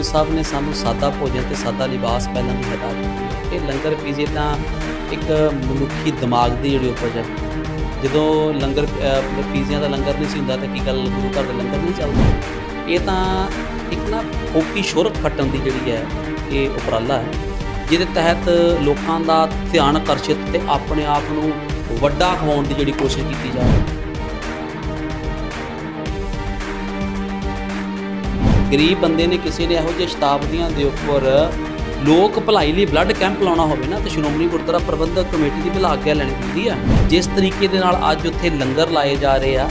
ਗੁਰੂ ਸਾਹਿਬ ਨੇ ਸਾਨੂੰ ਸਾਦਾ ਭੋਜਨ ਤੇ ਸਾਦਾ ਲਿਬਾਸ ਪਹਿਨਣ ਦੀ ਹਦਾਇਤ ਦਿੱਤੀ ਇਹ ਲੰਗਰ ਪੀਜੇ ਤਾਂ ਇੱਕ ਮਨੁੱਖੀ ਦਿਮਾਗ ਦੀ ਜਿਹੜੀ ਉਪਜ ਹੈ ਜਦੋਂ ਲੰਗਰ ਪੀਜ਼ਿਆਂ ਦਾ ਲੰਗਰ ਨਹੀਂ ਸੀ ਹੁੰਦਾ ਤਾਂ ਕੀ ਗੱਲ ਗੁਰੂ ਘਰ ਦਾ ਲੰਗਰ ਨਹੀਂ ਚੱਲਦਾ? ਇਹ ਤਾਂ ਇੱਕ ਨਾ ਫੋਕੀ ਸ਼ੋਹਰਤ ਖੱਟਣ ਦੀ ਜਿਹੜੀ ਹੈ, ਇਹ ਉਪਰਾਲਾ ਹੈ, ਜਿਹਦੇ ਤਹਿਤ ਲੋਕਾਂ ਦਾ ਧਿਆਨ ਆਕਰਸ਼ਿਤ ਤੇ ਆਪਣੇ ਆਪ ਨੂੰ ਵੱਡਾ ਖਵਾਉਣ ਦੀ ਜਿਹੜੀ ਕੋਸ਼ਿਸ਼ ਕੀਤੀ ਜਾ ਰਹੀ ਹੈ। ਗਰੀਬ ਬੰਦੇ ਨੇ ਕਿਸੇ ਨੇ ਇਹੋ ਜਿਹੇ ਸ਼ਤਾਬਦੀਆਂ ਦੇ ਉੱਪਰ ਲੋਕ ਭਲਾਈ ਲਈ ਬਲੱਡ ਕੈਂਪ ਲਾਉਣਾ ਹੋਵੇ ਨਾ, ਤੇ ਸ਼੍ਰੋਮਣੀ ਗੁਰਦੁਆਰਾ ਪ੍ਰਬੰਧਕ ਕਮੇਟੀ ਦੀ ਭਲਾ ਆਗਿਆ ਲੈਣੀ ਹੁੰਦੀ ਆ? ਜਿਸ ਤਰੀਕੇ ਦੇ ਨਾਲ ਅੱਜ ਉੱਥੇ ਲੰਗਰ ਲਾਏ ਜਾ ਰਹੇ ਆ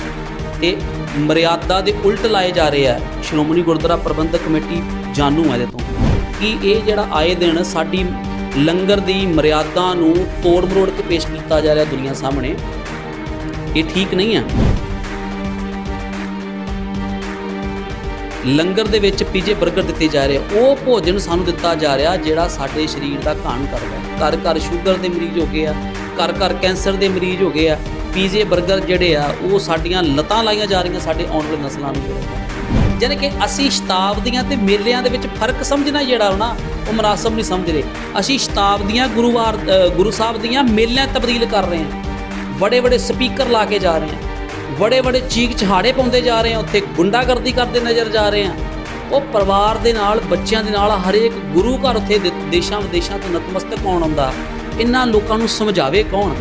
ਤੇ ਮਰਿਆਦਾ ਦੇ ਉਲਟ ਲਾਏ ਜਾ ਰਹੇ ਆ, ਸ਼੍ਰੋਮਣੀ ਗੁਰਦੁਆਰਾ ਪ੍ਰਬੰਧਕ ਕਮੇਟੀ ਜਾਣੂ ਹੈ ਇਹਦੇ ਤੋਂ। ਕਿ ਇਹ ਜਿਹੜਾ ਆਏ ਦਿਨ ਸਾਡੀ ਲੰਗਰ ਦੀ ਮਰਿਆਦਾ ਨੂੰ ਤੋੜ ਮਰੋੜ ਕੇ ਪੇਸ਼ ਕੀਤਾ ਜਾ ਰਿਹਾ ਦੁਨੀਆ ਸਾਹਮਣੇ, ਇਹ ਠੀਕ ਨਹੀਂ ਆ? ਲੰਗਰ ਦੇ ਵਿੱਚ ਪੀਜੇ 버ਗਰ ਦਿੱਤੇ ਜਾ ਰਹੇ ਆ। ਉਹ ਭੋਜਨ ਸਾਨੂੰ ਦਿੱਤਾ ਜਾ ਰਿਹਾ ਜਿਹੜਾ ਸਾਡੇ ਸਰੀਰ ਦਾ ਘਾਣ ਕਰਦਾ ਹੈ। ਘਰ ਘਰ ਸ਼ੂਗਰ ਦੇ ਮਰੀਜ਼ ਹੋ ਗਏ ਆ, ਘਰ ਘਰ ਕੈਂਸਰ ਦੇ ਮਰੀਜ਼ ਹੋ ਗਏ ਆ, ਪੀਜੇ 버ਗਰ ਜਿਹੜੇ ਆ, ਉਹ ਸਾਡੀਆਂ ਲਤਾਂ ਲਾਈਆਂ ਜਾ ਰਹੀਆਂ ਸਾਡੇ ਆਉਣ ਵਾਲੇ ਨਸਲਾਂ ਨੂੰ। ਜਿਹੜੇ ਕਿ ਅਸੀਂ ਸ਼ਤਾਬਦੀਆਂ ਤੇ ਮੇਲਿਆਂ ਦੇ ਵਿੱਚ ਫ਼ਰਕ ਸਮਝਣਾ ਜਿਹੜਾ ਨਾ, ਉਹ ਮਨਾਸਬ ਨਹੀਂ ਸਮਝ ਰਹੇ। ਅਸੀਂ ਸ਼ਤਾਬਦੀਆਂ ਗੁਰੂਵਾਰ ਗੁਰੂ ਸਾਹਿਬ ਦੀਆਂ ਮੇਲਿਆਂ ਤਬਦੀਲ ਕਰ ਰਹੇ ਹਾਂ। ਬੜੇ ਬੜੇ ਸਪੀਕਰ ਲਾ ਕੇ ਜਾ ਰਹੇ ਹਾਂ। ਬੜੇ ਬੜੇ ਚੀਕ ਚਹਾੜੇ ਪਾਉਂਦੇ ਜਾ ਰਹੇ ਆ ਉੱਥੇ ਗੁੰਡਾਗਰਦੀ ਕਰਦੇ ਨਜ਼ਰ ਜਾ ਰਹੇ ਆ ਉਹ ਪਰਿਵਾਰ ਦੇ ਨਾਲ, ਬੱਚਿਆਂ ਦੇ ਨਾਲ, ਹਰੇਕ ਗੁਰੂ ਘਰ ਉੱਥੇ ਦੇ- ਦੇਸ਼ਾਂ ਵਿਦੇਸ਼ਾਂ ਤੋਂ ਨਤਮਸਤਕ ਕੌਣ ਆਉਂਦਾ ਇਹਨਾਂ ਲੋਕਾਂ ਨੂੰ ਸਮਝਾਵੇ ਕੌਣ?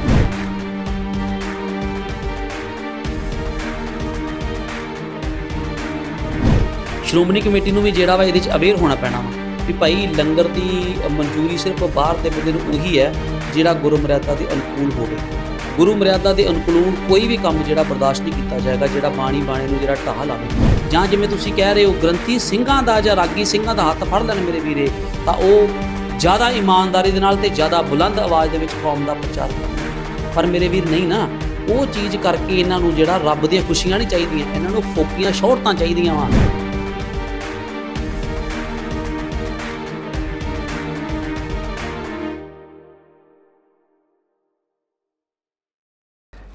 ਸ਼੍ਰੋਮਣੀ ਕਮੇਟੀ ਨੂੰ ਵੀ ਜਿਹੜਾ ਵਾ ਇਹਦੇ ਚ ਅਵੇਅਰ ਹੋਣਾ ਪੈਣਾ ਵਾ ਵੀ ਭਾਈ ਲੰਗਰ ਦੀ ਮਨਜ਼ੂਰੀ ਸਿਰਫ ਬਾਹਰ ਦੇ ਬੰਦੇ ਨੂੰ ਉਹੀ ਹੈ, ਜਿਹੜਾ ਗੁਰਮਰਿਆਦਾ ਦੇ ਅਨੁਕੂਲ ਹੋਵੇ। ਗੁਰੂ ਮਰਿਆਦਾ ਦੇ ਅਨੁਕੂਲ ਕੋਈ ਵੀ ਕੰਮ ਜਿਹੜਾ ਬਰਦਾਸ਼ਤ ਨਹੀਂ ਕੀਤਾ ਜਾਏਗਾ, ਜਿਹੜਾ ਬਾਣੀ ਬਾਣੇ ਨੂੰ ਜਿਹੜਾ ਢਾਹ ਲਾਵੇ। ਜਾਂ ਜਿਵੇਂ ਤੁਸੀਂ ਕਹਿ ਰਹੇ ਹੋ, ਗ੍ਰੰਥੀ ਸਿੰਘਾਂ ਦਾ ਜਾਂ ਰਾਗੀ ਸਿੰਘਾਂ ਦਾ ਹੱਥ ਫੜ ਲੈਣ ਮੇਰੇ ਵੀਰੇ, ਤਾਂ ਉਹ ਜ਼ਿਆਦਾ ਇਮਾਨਦਾਰੀ ਦੇ ਨਾਲ ਤੇ ਜ਼ਿਆਦਾ ਬੁਲੰਦ ਆਵਾਜ਼ ਦੇ ਵਿੱਚ ਕੌਮ ਦਾ ਪ੍ਰਚਾਰ ਕਰਨਗੇ ਪਰ ਮੇਰੇ ਵੀਰ ਨਹੀਂ ਨਾ, ਉਹ ਚੀਜ਼ ਕਰਕੇ ਇਹਨਾਂ ਨੂੰ ਜਿਹੜਾ ਰੱਬ ਦੀਆਂ ਖੁਸ਼ੀਆਂ ਨਹੀਂ ਚਾਹੀਦੀਆਂ, ਇਹਨਾਂ ਨੂੰ ਫੋਕੀਆਂ ਸ਼ੌਹਰਤਾਂ ਚਾਹੀਦੀਆਂ ਵਾ।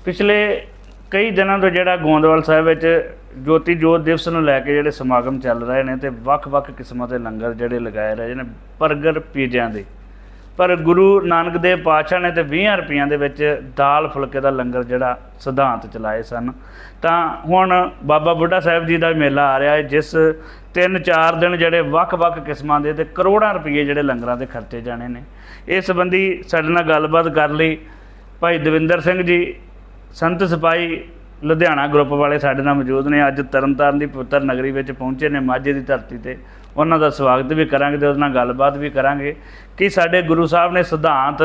ਪਿਛਲੇ ਕਈ ਦਿਨਾਂ ਤੋਂ ਜਿਹੜਾ ਗੋਂਦਵਾਲ ਸਾਹਿਬ ਵਿੱਚ ਜੋਤੀ ਜੋਤ ਦਿਵਸ ਨੂੰ ਲੈ ਕੇ ਜਿਹੜੇ ਸਮਾਗਮ ਚੱਲ ਰਹੇ ਨੇ ਤੇ ਵੱਖ-ਵੱਖ ਕਿਸਮਾਂ ਦੇ ਲੰਗਰ ਜਿਹੜੇ ਲਗਾਏ ਰਹੇ ਨੇ, ਬਰਗਰ ਪੀਜ਼ਿਆਂ ਦੇ। ਪਰ ਗੁਰੂ ਨਾਨਕ ਦੇਵ ਪਾਤਸ਼ਾਹ ਨੇ ਤੇ 20 ਰੁਪਈਆਂ ਦੇ ਵਿੱਚ ਦਾਲ ਫੁਲਕੇ ਦਾ ਲੰਗਰ ਜਿਹੜਾ ਸਿਧਾਂਤ ਚਲਾਏ ਸਨ। ਤਾਂ ਹੁਣ ਬਾਬਾ ਬੁੱਢਾ ਸਾਹਿਬ ਜੀ ਦਾ ਮੇਲਾ ਆ ਰਿਹਾ ਹੈ, ਜਿਸ 3-4 ਦਿਨ ਜਿਹੜੇ ਵੱਖ-ਵੱਖ ਕਿਸਮਾਂ ਦੇ ਤੇ ਕਰੋੜਾਂ ਰੁਪਏ ਜਿਹੜੇ ਲੰਗਰਾਂ ਦੇ ਖਰਚੇ ਜਾਣੇ ਨੇ। ਇਸ ਸੰਬੰਧੀ ਸਾਡੇ ਨਾਲ ਗੱਲਬਾਤ ਕਰ ਲਈ ਭਾਈ ਦਵਿੰਦਰ ਸਿੰਘ ਜੀ ਸੰਤ ਸਿਪਾਹੀ ਲੁਧਿਆਣਾ ਗਰੁੱਪ ਵਾਲੇ ਸਾਡੇ ਨਾਲ ਮੌਜੂਦ ਨੇ। ਅੱਜ ਤਰਨਤਾਰਨ ਦੀ ਪੁੱਤਰ ਨਗਰੀ ਵਿੱਚ ਪਹੁੰਚੇ ਨੇ ਮਾਝੇ ਦੀ ਧਰਤੀ ਤੇ। ਉਹਨਾਂ ਦਾ ਸਵਾਗਤ ਵੀ ਕਰਾਂਗੇ ਤੇ ਉਹਦੇ ਨਾਲ ਗੱਲਬਾਤ ਵੀ ਕਰਾਂਗੇ ਕਿ ਸਾਡੇ ਗੁਰੂ ਸਾਹਿਬ ਨੇ ਸਿਧਾਂਤ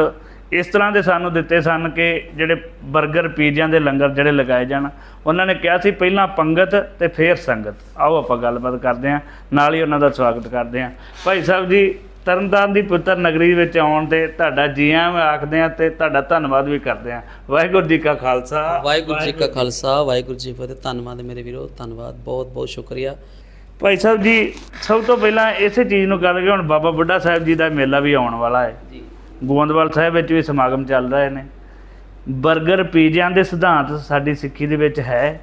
ਇਸ ਤਰ੍ਹਾਂ ਦੇ ਸਾਨੂੰ ਦਿੱਤੇ ਸਨ ਕਿ ਜਿਹੜੇ 버ਗਰ ਪੀਜ਼ਿਆਂ ਦੇ ਲੰਗਰ ਜਿਹੜੇ ਲਗਾਏ ਜਾਣ। ਉਹਨਾਂ ਨੇ ਕਿਹਾ ਸੀ, ਪਹਿਲਾਂ ਪੰਗਤ ਤੇ ਫਿਰ ਸੰਗਤ। ਆਓ ਆਪਾਂ ਗੱਲਬਾਤ ਕਰਦੇ ਹਾਂ, ਨਾਲ ਹੀ ਉਹਨਾਂ ਦਾ ਸਵਾਗਤ ਕਰਦੇ ਹਾਂ। ਭਾਈ ਸਾਹਿਬ ਜੀ ਤਰਨਤਾਰਨ ਦੀ ਪੁੱਤਰ ਨਗਰੀ ਵਿੱਚ ਆਉਣ ਤੇ ਤੁਹਾਡਾ ਜੀ ਆਇਆਂ ਆਖਦੇ ਆ ਤੇ ਤੁਹਾਡਾ ਧੰਨਵਾਦ ਵੀ ਕਰਦੇ ਆ ਵਾਹਿਗੁਰੂ ਜੀ ਕਾ ਖਾਲਸਾ। ਵਾਹਿਗੁਰੂ ਜੀ ਕਾ ਖਾਲਸਾ ਵਾਹਿਗੁਰੂ ਜੀ ਫਤਿਹ। ਧੰਨਵਾਦ ਮੇਰੇ ਵੀਰੋ ਧੰਨਵਾਦ ਬਹੁਤ ਬਹੁਤ ਸ਼ੁਕਰੀਆ। ਭਾਈ ਸਾਹਿਬ ਜੀ ਸਭ ਤੋਂ ਪਹਿਲਾਂ ਇਸੇ ਚੀਜ਼ ਨੂੰ ਗੱਲ ਕਿ ਹੁਣ ਬਾਬਾ ਬੁੱਢਾ ਸਾਹਿਬ ਜੀ ਦਾ ਮੇਲਾ ਵੀ ਆਉਣ ਵਾਲਾ ਹੈ। ਜੀ। ਗੋਂਦਵਾਲ ਸਾਹਿਬ ਵਿੱਚ ਵੀ ਸਮਾਗਮ ਚੱਲ ਰਹੇ ਨੇ। 버ਗਰ ਪੀਜ਼ਿਆਂ ਦੇ ਸਿਧਾਂਤ ਸਾਡੀ ਸਿੱਖੀ ਦੇ ਵਿੱਚ ਹੈ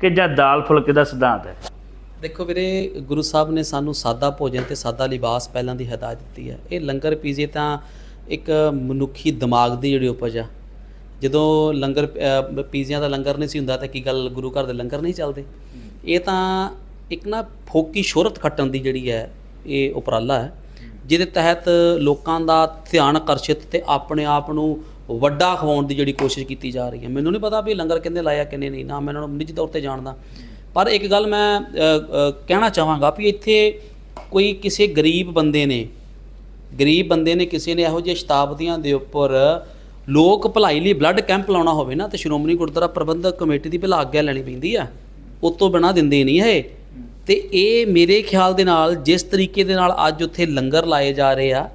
ਕਿ ਜਾਂ ਦਾਲ ਫੁਲਕੇ ਦਾ ਸਿਧਾਂਤ ਹੈ? ਦੇਖੋ ਵੀਰੇ, ਗੁਰੂ ਸਾਹਿਬ ਨੇ ਸਾਨੂੰ ਸਾਦਾ ਭੋਜਨ ਤੇ ਸਾਦਾ ਲਿਬਾਸ ਪਹਿਲਾਂ ਦੀ ਹਦਾਇਤ ਦਿੱਤੀ ਹੈ। ਇਹ ਲੰਗਰ ਪੀਜ਼ੇ ਤਾਂ ਇੱਕ ਮਨੁੱਖੀ ਦਿਮਾਗ ਦੀ ਜਿਹੜੀ ਉਪਜ ਆ। ਜਦੋਂ ਲੰਗਰ ਪੀਜ਼ਿਆਂ ਦਾ ਲੰਗਰ ਨਹੀਂ ਸੀ ਹੁੰਦਾ ਤਾਂ ਕੀ ਗੱਲ ਗੁਰੂ ਘਰ ਦੇ ਲੰਗਰ ਨਹੀਂ ਚੱਲਦੇ? ਇਹ ਤਾਂ ਇੱਕ ਨਾ ਫੋਕੀ ਸ਼ੋਹਰਤ ਖੱਟਣ ਦੀ ਜਿਹੜੀ ਹੈ, ਇਹ ਉਪਰਾਲਾ ਹੈ, ਜਿਹਦੇ ਤਹਿਤ ਲੋਕਾਂ ਦਾ ਧਿਆਨ ਆਕਰਸ਼ਿਤ ਤੇ ਆਪਣੇ ਆਪ ਨੂੰ ਵੱਡਾ ਖਵਾਉਣ ਦੀ ਜਿਹੜੀ ਕੋਸ਼ਿਸ਼ ਕੀਤੀ ਜਾ ਰਹੀ ਹੈ। ਮੈਨੂੰ ਨਹੀਂ ਪਤਾ ਵੀ ਲੰਗਰ ਕਿੰਨੇ ਲਾਇਆ, ਕਿੰਨੇ ਨਹੀਂ। ਨਾ ਮੈਂ ਇਹਨਾਂ ਨੂੰ ਨਿੱਜੀ ਤੌਰ ਤੇ ਜਾਣਦਾ। ਪਰ ਇੱਕ ਗੱਲ ਮੈਂ ਕਹਿਣਾ ਚਾਹਾਂਗਾ ਵੀ ਇੱਥੇ ਕੋਈ ਕਿਸੇ ਗਰੀਬ ਬੰਦੇ ਨੇ, ਗਰੀਬ ਬੰਦੇ ਨੇ ਕਿਸੇ ਨੇ ਇਹੋ ਜਿਹੇ ਸ਼ਤਾਬਦੀਆਂ ਦੇ ਉੱਪਰ ਲੋਕ ਭਲਾਈ ਲਈ ਬਲੱਡ ਕੈਂਪ ਲਾਉਣਾ ਹੋਵੇ ਨਾ, ਤੇ ਸ਼੍ਰੋਮਣੀ ਗੁਰਦੁਆਰਾ ਪ੍ਰਬੰਧਕ ਕਮੇਟੀ ਦੀ ਭਲਾ ਆਗਿਆ ਲੈਣੀ ਪੈਂਦੀ ਆ। ਉਹ ਤੋਂ ਬਿਨਾ ਦਿੰਦੇ ਨਹੀਂ ਹੈ ਤੇ ਇਹ ਮੇਰੇ ਖਿਆਲ ਦੇ ਨਾਲ, ਜਿਸ ਤਰੀਕੇ ਦੇ ਨਾਲ ਅੱਜ ਉੱਥੇ ਲੰਗਰ ਲਾਏ ਜਾ ਰਹੇ ਆ,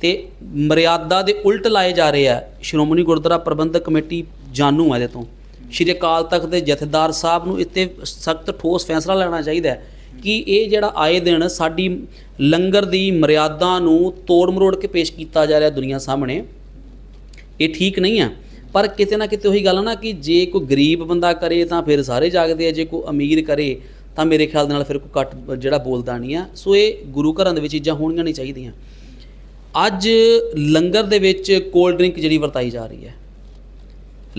ਤੇ ਮਰਿਆਦਾ ਦੇ ਉਲਟ ਲਾਏ ਜਾ ਰਹੇ ਆ, ਸ਼੍ਰੋਮਣੀ ਗੁਰਦੁਆਰਾ ਪ੍ਰਬੰਧਕ ਕਮੇਟੀ ਜਾਣੂ ਹੈ ਇਹਦੇ ਤੋਂ। ਸ਼੍ਰੀ ਅਕਾਲ ਤਖਤ ਦੇ ਜਥੇਦਾਰ ਸਾਹਿਬ ਨੂੰ ਇੱਥੇ ਸਖਤ ਠੋਸ ਫੈਸਲਾ ਲੈਣਾ ਚਾਹੀਦਾ ਹੈ ਕਿ ਇਹ ਜਿਹੜਾ ਆਏ ਦਿਨ ਸਾਡੀ ਲੰਗਰ ਦੀ ਮਰਿਆਦਾ ਨੂੰ ਤੋੜ ਮਰੋੜ ਕੇ ਪੇਸ਼ ਕੀਤਾ ਜਾ ਰਿਹਾ ਦੁਨੀਆ ਸਾਹਮਣੇ, ਇਹ ਠੀਕ ਨਹੀਂ ਆ ਪਰ ਕਿਤੇ ਨਾ ਕਿਤੇ ਉਹੀ ਗੱਲ ਆ ਨਾ ਕਿ ਜੇ ਕੋਈ ਗਰੀਬ ਬੰਦਾ ਕਰੇ ਤਾਂ ਫਿਰ ਸਾਰੇ ਜਾਗਦੇ ਆ, ਜੇ ਕੋਈ ਅਮੀਰ ਕਰੇ ਤਾਂ ਮੇਰੇ ਖਿਆਲ ਦੇ ਨਾਲ ਫਿਰ ਕੋਈ ਘੱਟ ਜਿਹੜਾ ਬੋਲਦਾ ਨਹੀਂ ਆ। ਸੋ ਇਹ ਗੁਰੂ ਘਰਾਂ ਦੇ ਵਿੱਚ ਚੀਜ਼ਾਂ ਹੋਣੀਆਂ ਨਹੀਂ ਚਾਹੀਦੀਆਂ। ਅੱਜ ਲੰਗਰ ਦੇ ਵਿੱਚ ਕੋਲਡ ਡਰਿੰਕ ਜਿਹੜੀ ਵਰਤਾਈ ਜਾ ਰਹੀ ਹੈ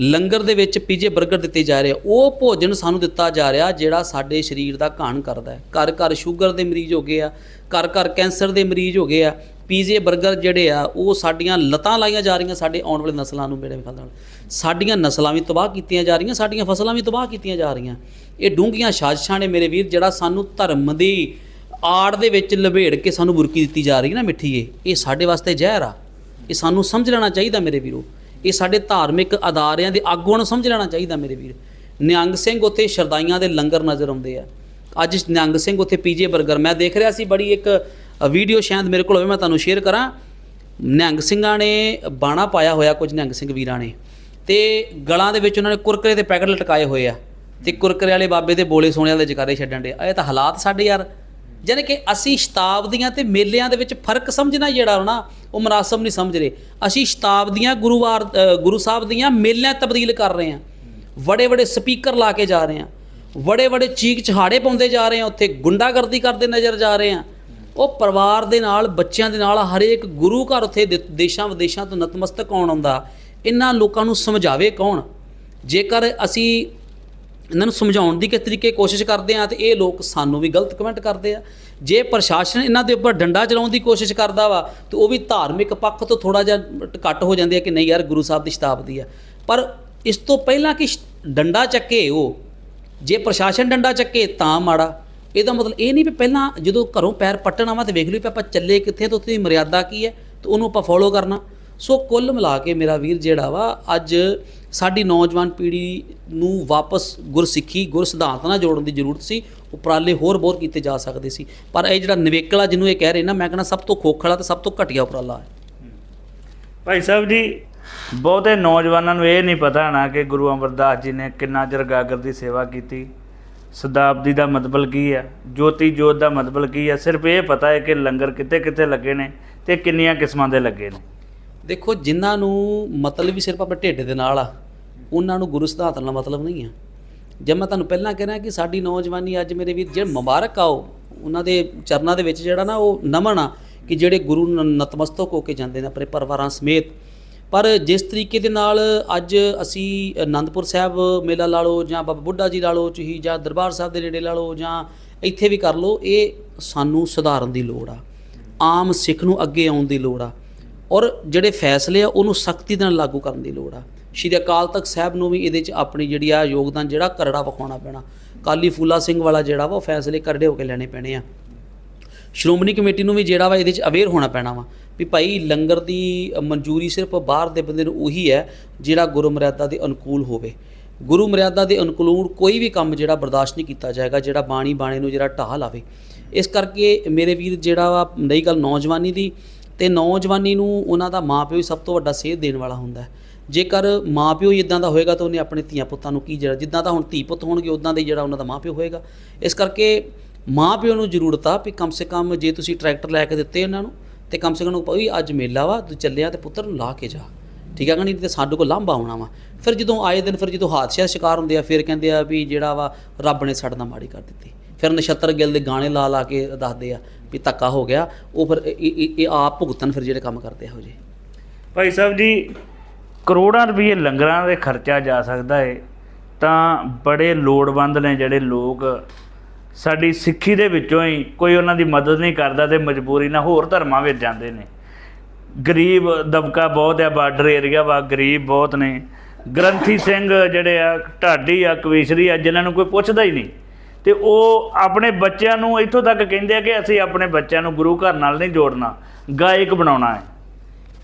ਲੰਗਰ ਦੇ ਵਿੱਚ ਪੀਜੇ 버ਗਰ ਦਿੱਤੇ ਜਾ ਰਹੇ ਆ। ਉਹ ਭੋਜਨ ਸਾਨੂੰ ਦਿੱਤਾ ਜਾ ਰਿਹਾ ਜਿਹੜਾ ਸਾਡੇ ਸਰੀਰ ਦਾ ਘਾਣ ਕਰਦਾ ਹੈ। ਘਰ ਘਰ ਸ਼ੂਗਰ ਦੇ ਮਰੀਜ਼ ਹੋ ਗਏ ਆ, ਘਰ ਘਰ ਕੈਂਸਰ ਦੇ ਮਰੀਜ਼ ਹੋ ਗਏ ਆ, ਪੀਜੇ 버ਗਰ ਜਿਹੜੇ ਆ, ਉਹ ਸਾਡੀਆਂ ਲਤਾਂ ਲਾਈਆਂ ਜਾ ਰਹੀਆਂ ਸਾਡੇ ਆਉਣ ਵਾਲੇ ਨਸਲਾਂ ਨੂੰ ਮੇਰੇ ਖਿਆਲ ਨਾਲ ਸਾਡੀਆਂ ਨਸਲਾਂ ਵੀ ਤਬਾਹ ਕੀਤੀਆਂ ਜਾ ਰਹੀਆਂ, ਸਾਡੀਆਂ ਫਸਲਾਂ ਵੀ ਤਬਾਹ ਕੀਤੀਆਂ ਜਾ ਰਹੀਆਂ। ਇਹ ਡੂੰਘੀਆਂ ਸਾਜ਼ਿਸ਼ਾਂ ਨੇ ਮੇਰੇ ਵੀਰ, ਜਿਹੜਾ ਸਾਨੂੰ ਧਰਮ ਦੀ ਆੜ ਦੇ ਵਿੱਚ ਲਵੇੜ ਕੇ ਸਾਨੂੰ ਬੁਰਕੀ ਦਿੱਤੀ ਜਾ ਰਹੀ ਨਾ ਮਿੱਠੀ ਇਹ ਸਾਡੇ ਵਾਸਤੇ ਜ਼ਹਿਰ ਆ। ਇਹ ਸਾਨੂੰ ਸਮਝ ਲੈਣਾ ਚਾਹੀਦਾ ਮੇਰੇ ਵੀਰੋ। ਇਹ ਸਾਡੇ ਧਾਰਮਿਕ ਅਦਾਰਿਆਂ ਦੇ ਆਗੂਆਂ ਨੂੰ ਸਮਝ ਲੈਣਾ ਚਾਹੀਦਾ ਮੇਰੇ ਵੀਰ। ਨਿਹੰਗ ਸਿੰਘ ਉੱਥੇ ਸ਼ਰਦਾਈਆਂ ਦੇ ਲੰਗਰ ਨਜ਼ਰ ਆਉਂਦੇ ਆ। ਅੱਜ ਨਿਹੰਗ ਸਿੰਘ ਉੱਥੇ ਪੀਜੇ 버ਗਰ ਮੈਂ ਦੇਖ ਰਿਹਾ ਸੀ, ਬੜੀ ਇੱਕ ਵੀਡੀਓ ਸ਼ਾਇਦ ਮੇਰੇ ਕੋਲ ਹੋਵੇ, ਮੈਂ ਤੁਹਾਨੂੰ ਸ਼ੇਅਰ ਕਰਾਂ। ਨਿਹੰਗ ਸਿੰਘਾਂ ਨੇ ਬਾਣਾ ਪਾਇਆ ਹੋਇਆ ਕੁਝ ਨਿਹੰਗ ਸਿੰਘ ਵੀਰਾਂ ਨੇ। ਤੇ ਗਲਾਂ ਦੇ ਵਿੱਚ ਉਹਨਾਂ ਨੇ ਕੁਰਕਰੇ ਦੇ ਪੈਕਟ ਲਟਕਾਏ ਹੋਏ ਆ। ਤੇ ਕੁਰਕਰੇ ਵਾਲੇ ਬਾਬੇ ਦੇ ਬੋਲੇ ਸੋਹਣੇ ਵਾਲੇ ਜਕਾਰੇ ਛੱਡਣ ਦੇ ਇਹ ਤਾਂ ਹਾਲਾਤ ਸਾਡੇ ਯਾਰ ਜਾਣੀ ਕਿ ਅਸੀਂ ਸ਼ਤਾਬਦੀਆਂ ਤੇ ਮੇਲਿਆਂ ਦੇ ਵਿੱਚ ਫ਼ਰਕ ਸਮਝਣਾ ਜਿਹੜਾ ਨਾ ਉਹ ਮਨਾਸਬ ਨਹੀਂ ਸਮਝ ਰਹੇ। ਅਸੀਂ ਸ਼ਤਾਬਦੀਆਂ ਗੁਰੂਵਾਰ ਅ, ਗੁਰੂ ਸਾਹਿਬ ਦੀਆਂ ਮੇਲਿਆਂ ਤਬਦੀਲ ਕਰ ਰਹੇ ਹਾਂ। ਬੜੇ ਬੜੇ ਸਪੀਕਰ ਲਾ ਕੇ ਜਾ ਰਹੇ ਹਾਂ। ਬੜੇ ਬੜੇ ਚੀਕ ਚਹਾੜੇ ਪਾਉਂਦੇ ਜਾ ਰਹੇ ਹਾਂ। ਉੱਥੇ ਗੁੰਡਾਗਰਦੀ ਕਰਦੇ ਨਜ਼ਰ ਜਾ ਰਹੇ ਹਾਂ। ਉਹ ਪਰਿਵਾਰ ਦੇ ਨਾਲ ਬੱਚਿਆਂ ਦੇ ਨਾਲ ਹਰੇਕ ਗੁਰੂ ਘਰ ਉੱਥੇ ਦੇ- ਦੇਸ਼ਾਂ ਵਿਦੇਸ਼ਾਂ ਤੋਂ ਨਤਮਸਤਕ ਕੌਣ ਆਉਂਦਾ? ਇਹਨਾਂ ਲੋਕਾਂ ਨੂੰ ਸਮਝਾਵੇ ਕੌਣ? ਜੇਕਰ ਅਸੀਂ ਇਹਨਾਂ ਨੂੰ ਸਮਝਾਉਣ ਦੀ ਕਿਸ ਤਰੀਕੇ ਕੋਸ਼ਿਸ਼ ਕਰਦੇ ਆ ਤੇ ਇਹ ਲੋਕ ਸਾਨੂੰ ਵੀ ਗਲਤ ਕਮੈਂਟ ਕਰਦੇ ਆ। ਜੇ ਪ੍ਰਸ਼ਾਸਨ ਇਹਨਾਂ ਦੇ ਉੱਪਰ ਡੰਡਾ ਚਲਾਉਣ ਦੀ ਕੋਸ਼ਿਸ਼ ਕਰਦਾ ਵਾ, ਤੇ ਉਹ ਵੀ ਧਾਰਮਿਕ ਪੱਖ ਤੋਂ ਥੋੜਾ ਜਿਹਾ ਘੱਟ ਹੋ ਜਾਂਦੇ ਆ ਕਿ ਨਹੀਂ ਯਾਰ ਗੁਰੂ ਸਾਹਿਬ ਦੀ ਸ਼ਤਾਬਦੀ ਆ। ਪਰ ਇਸ ਤੋਂ ਪਹਿਲਾਂ ਕਿ ਡੰਡਾ ਚੱਕੇ ਉਹ, ਜੇ ਪ੍ਰਸ਼ਾਸਨ ਡੰਡਾ ਚੱਕੇ ਤਾਂ ਮਾੜਾ। ਇਹਦਾ ਮਤਲਬ ਇਹ ਨਹੀਂ ਵੀ ਪਹਿਲਾਂ ਜਦੋਂ ਘਰੋਂ ਪੈਰ ਪੱਟਣਾ ਵਾ ਤੇ ਵੇਖ ਲਈ ਵੀ ਆਪਾਂ ਚੱਲੇ ਕਿੱਥੇ ਤੇ ਉੱਥੇ ਦੀ ਮਰਿਆਦਾ ਕੀ ਹੈ, ਤੇ ਉਹਨੂੰ ਆਪਾਂ ਫੋਲੋ ਕਰਨਾ। ਸੋ ਕੁੱਲ ਮਿਲਾ ਕੇ ਮੇਰਾ ਵੀਰ ਜਿਹੜਾ ਵਾ, ਅੱਜ ਸਾਡੀ ਨੌਜਵਾਨ ਪੀੜ੍ਹੀ ਨੂੰ ਵਾਪਸ ਗੁਰਸਿੱਖੀ, ਗੁਰ ਸਿਧਾਂਤ ਨਾਲ ਜੋੜਨ ਦੀ ਜ਼ਰੂਰਤ ਸੀ, ਉਪਰਾਲੇ ਹੋਰ ਬਹੁਤ ਕੀਤੇ ਜਾ ਸਕਦੇ ਸੀ। ਪਰ ਇਹ ਜਿਹੜਾ ਨਿਵੇਕਲਾ ਜਿਹਨੂੰ ਇਹ ਕਹਿ ਰਹੇ ਨਾ, ਮੈਂ ਕਹਿੰਦਾ ਸਭ ਤੋਂ ਖੋਖਲਾ ਤੇ ਸਭ ਤੋਂ ਘਟੀਆ ਉਪਰਾਲਾ ਹੈ। ਭਾਈ ਸਾਹਿਬ ਜੀ, ਬਹੁਤੇ ਨੌਜਵਾਨਾਂ ਨੂੰ ਇਹ ਨਹੀਂ ਪਤਾ ਨਾ ਕਿ ਗੁਰੂ ਅਮਰਦਾਸ ਜੀ ਨੇ ਕਿੰਨਾ ਚਿਰ ਗਾਗਰ ਦੀ ਸੇਵਾ ਕੀਤੀ। ਸ਼ਤਾਬਦੀ ਦਾ ਮਤਲਬ ਕੀ ਹੈ ਜੋਤੀ ਜੋਤ ਦਾ ਮਤਲਬ ਕੀ ਹੈ ਸਿਰਫ ਇਹ ਪਤਾ ਹੈ ਕਿ ਲੰਗਰ ਕਿੱਥੇ ਕਿੱਥੇ ਲੱਗੇ ਨੇ ਤੇ ਕਿੰਨੀਆਂ ਕਿਸਮਾਂ ਦੇ ਲੱਗੇ ਨੇ। ਦੇਖੋ, ਜਿਨ੍ਹਾਂ ਨੂੰ ਮਤਲਬ ਵੀ ਸਿਰਫ ਆਪਣੇ ਢਿੱਡ ਦੇ ਨਾਲ ਆ, ਉਹਨਾਂ ਨੂੰ ਗੁਰੂ ਸਿਧਾਂਤ ਨਾਲ ਮਤਲਬ ਨਹੀਂ ਆ। ਜੇ ਮੈਂ ਤੁਹਾਨੂੰ ਪਹਿਲਾਂ ਕਹਿ ਰਿਹਾ ਕਿ ਸਾਡੀ ਨੌਜਵਾਨੀ ਅੱਜ ਮੇਰੇ ਵੀਰ, ਜਿਹੜੇ ਮੁਬਾਰਕ ਆਓ ਉਹਨਾਂ ਦੇ ਚਰਨਾਂ ਦੇ ਵਿੱਚ ਜਿਹੜਾ ਨਾ ਉਹ ਨਮਨ ਆ ਕਿ ਜਿਹੜੇ ਗੁਰੂ ਨੂੰ, ਨਤਮਸਤਕ ਹੋ ਕੇ ਜਾਂਦੇ ਨੇ ਆਪਣੇ ਪਰਿਵਾਰਾਂ ਸਮੇਤ। ਪਰ ਜਿਸ ਤਰੀਕੇ ਦੇ ਨਾਲ ਅੱਜ ਅਸੀਂ ਆਨੰਦਪੁਰ ਸਾਹਿਬ ਮੇਲਾ ਲਾ ਲਓ, ਜਾਂ ਬਾਬਾ ਬੁੱਢਾ ਜੀ ਲਾ ਲਓ ਚਹੀ ਜਾਂ ਦਰਬਾਰ ਸਾਹਿਬ ਦੇ ਨੇੜੇ ਲਾ ਲਓ, ਜਾਂ ਇੱਥੇ ਵੀ ਕਰ ਲਓ, ਇਹ ਸਾਨੂੰ ਸੁਧਾਰਨ ਦੀ ਲੋੜ ਆ। ਆਮ ਸਿੱਖ ਨੂੰ ਅੱਗੇ ਆਉਣ ਦੀ ਲੋੜ ਆ। ਔਰ ਜਿਹੜੇ ਫੈਸਲੇ ਆ, ਉਹਨੂੰ ਸਖਤੀ ਨਾਲ ਲਾਗੂ ਕਰਨ ਦੀ ਲੋੜ ਆ। ਸ਼੍ਰੀ ਅਕਾਲ ਤਖਤ ਸਾਹਿਬ ਨੂੰ ਵੀ ਇਹਦੇ 'ਚ ਆਪਣੀ ਜਿਹੜੀ ਆ ਯੋਗਦਾਨ, ਜਿਹੜਾ ਕਰੜਾ ਵਿਖਾਉਣਾ ਪੈਣਾ। ਕਾਲੀ ਫੂਲਾ ਸਿੰਘ ਵਾਲਾ ਜਿਹੜਾ ਵਾ, ਉਹ ਫੈਸਲੇ ਕਰੜੇ ਹੋ ਕੇ ਲੈਣੇ ਪੈਣੇ ਆ। ਸ਼੍ਰੋਮਣੀ ਕਮੇਟੀ ਨੂੰ ਵੀ ਜਿਹੜਾ ਵਾ ਇਹਦੇ 'ਚ ਅਵੇਅਰ ਹੋਣਾ ਪੈਣਾ ਵਾ ਵੀ ਭਾਈ ਲੰਗਰ ਦੀ ਮਨਜ਼ੂਰੀ ਸਿਰਫ ਬਾਹਰ ਦੇ ਬੰਦੇ ਨੂੰ ਉਹੀ ਹੈ, ਜਿਹੜਾ ਗੁਰੂ ਮਰਿਆਦਾ ਦੇ ਅਨੁਕੂਲ ਹੋਵੇ। ਗੁਰੂ ਮਰਿਆਦਾ ਦੇ ਅਨੁਕੂਲ ਕੋਈ ਵੀ ਕੰਮ ਜਿਹੜਾ ਬਰਦਾਸ਼ਤ ਨਹੀਂ ਕੀਤਾ ਜਾਏਗਾ, ਜਿਹੜਾ ਬਾਣੀ ਬਾਣੇ ਨੂੰ ਜਿਹੜਾ ਢਾਹ ਲਾਵੇ। ਇਸ ਕਰਕੇ ਮੇਰੇ ਵੀਰ ਜਿਹੜਾ ਵਾ ਨਹੀਂ ਗੱਲ, ਨੌਜਵਾਨੀ ਦੀ ਤੇ ਨੌਜਵਾਨੀ ਨੂੰ ਉਹਨਾਂ ਦਾ ਮਾਪਿਓ ਹੀ ਸਭ ਤੋਂ ਵੱਡਾ ਸੇਧ ਦੇਣ ਵਾਲਾ ਹੁੰਦਾ ਹੈ। ਜੇਕਰ ਮਾਪਿਓ ਹੀ ਇਦਾਂ ਦਾ ਹੋਏਗਾ ਤਾਂ ਉਹਨੇ ਆਪਣੇ ਧੀਆਂ ਪੁੱਤਾਂ ਨੂੰ ਕੀ ਜਿਹੜਾ, ਜਿੱਦਾਂ ਦਾ ਹੁਣ ਧੀ ਪੁੱਤ ਹੋਣਗੇ ਉਦਾਂ ਦਾ ਹੀ ਜਿਹੜਾ ਉਹਨਾਂ ਦਾ ਮਾਪਿਓ ਹੋਏਗਾ। ਇਸ ਕਰਕੇ ਮਾਪਿਓ ਨੂੰ ਜ਼ਰੂਰਤ ਆ ਵੀ ਕਮ ਸੇ ਕਮ ਜੇ ਤੁਸੀਂ ਟਰੈਕਟਰ ਲੈ ਕੇ ਦਿੱਤੇ ਉਹਨਾਂ ਨੂੰ, ਤੇ ਕਮ ਸੇ ਕਮ ਨੂੰ ਵੀ ਅੱਜ ਮੇਲਾ ਵਾ, ਤੂੰ ਚੱਲਿਆ ਤੇ ਪੁੱਤਰ ਨੂੰ ਲਾ ਕੇ ਜਾ। ਠੀਕ ਆ ਕਿ ਨਹੀਂ? ਤੇ ਸਾਡੇ ਕੋਲ ਲਾਂਭਾ ਆਉਣਾ ਵਾ। ਫਿਰ ਜਦੋਂ ਆਏ ਦਿਨ, ਫਿਰ ਜਦੋਂ ਹਾਦਸਿਆਂ ਦਾ ਸ਼ਿਕਾਰ ਹੁੰਦੇ ਆ, ਫਿਰ ਕਹਿੰਦੇ ਆ ਵੀ ਜਿਹੜਾ ਵਾ, ਰੱਬ ਨੇ ਸਾਡੇ ਨਾਲ ਮਾੜੀ ਕਰ ਦਿੱਤੀ। ਫਿਰ ਨਛੱਤਰ ਗਿੱਲ ਦੇ ਗਾਣੇ ਲਾ ਲਾ ਕੇ ਦੱਸਦੇ ਆ ਵੀ ਧੱਕਾ ਹੋ ਗਿਆ, ਉਹ ਫਿਰ ਇਹ- ਆਪ ਭੁਗਤਣ ਫਿਰ ਜਿਹੜੇ ਕੰਮ ਕਰਦੇ ਹੋ ਇਹੋ ਭਾਈ ਸਾਹਿਬ ਜੀ, ਕਰੋੜਾਂ ਰੁਪਏ ਲੰਗਰਾਂ ਦੇ ਖਰਚਾ ਜਾ ਸਕਦਾ ਹੈ ਤਾਂ ਬੜੇ ਲੋੜਵੰਦ ਨੇ ਜਿਹੜੇ ਲੋਕ। ਸਾਡੀ ਸਿੱਖੀ ਦੇ ਵਿੱਚੋਂ ਹੀ ਕੋਈ ਉਹਨਾਂ ਦੀ ਮਦਦ ਨਹੀਂ ਕਰਦਾ ਤੇ ਮਜਬੂਰੀ ਨਾਲ ਹੋਰ ਧਰਮਾਂ ਵਿੱਚ ਜਾਂਦੇ ਨੇ। ਗਰੀਬ ਦਬਕਾ ਬਹੁਤ ਹੈ ਬਾਰਡਰ ਏਰੀਆ ਵਾ, ਗਰੀਬ ਬਹੁਤ ਨੇ। ਗ੍ਰੰਥੀ ਸਿੰਘ ਜਿਹੜੇ ਆ, ਢਾਡੀ ਆ, ਕਵੀਸ਼ਰੀ ਆ, ਜਿਨ੍ਹਾਂ ਨੂੰ ਕੋਈ ਪੁੱਛਦਾ ਹੀ ਨਹੀਂ। ਤੇ ਉਹ ਆਪਣੇ ਬੱਚਿਆਂ ਨੂੰ ਇੱਥੋਂ ਤੱਕ ਕਹਿੰਦੇ ਆ ਕਿ ਅਸੀਂ ਆਪਣੇ ਬੱਚਿਆਂ ਨੂੰ ਗੁਰੂ ਘਰ ਨਾਲ ਨਹੀਂ ਜੋੜਨਾ, ਗਾਇਕ ਬਣਾਉਣਾ ਹੈ।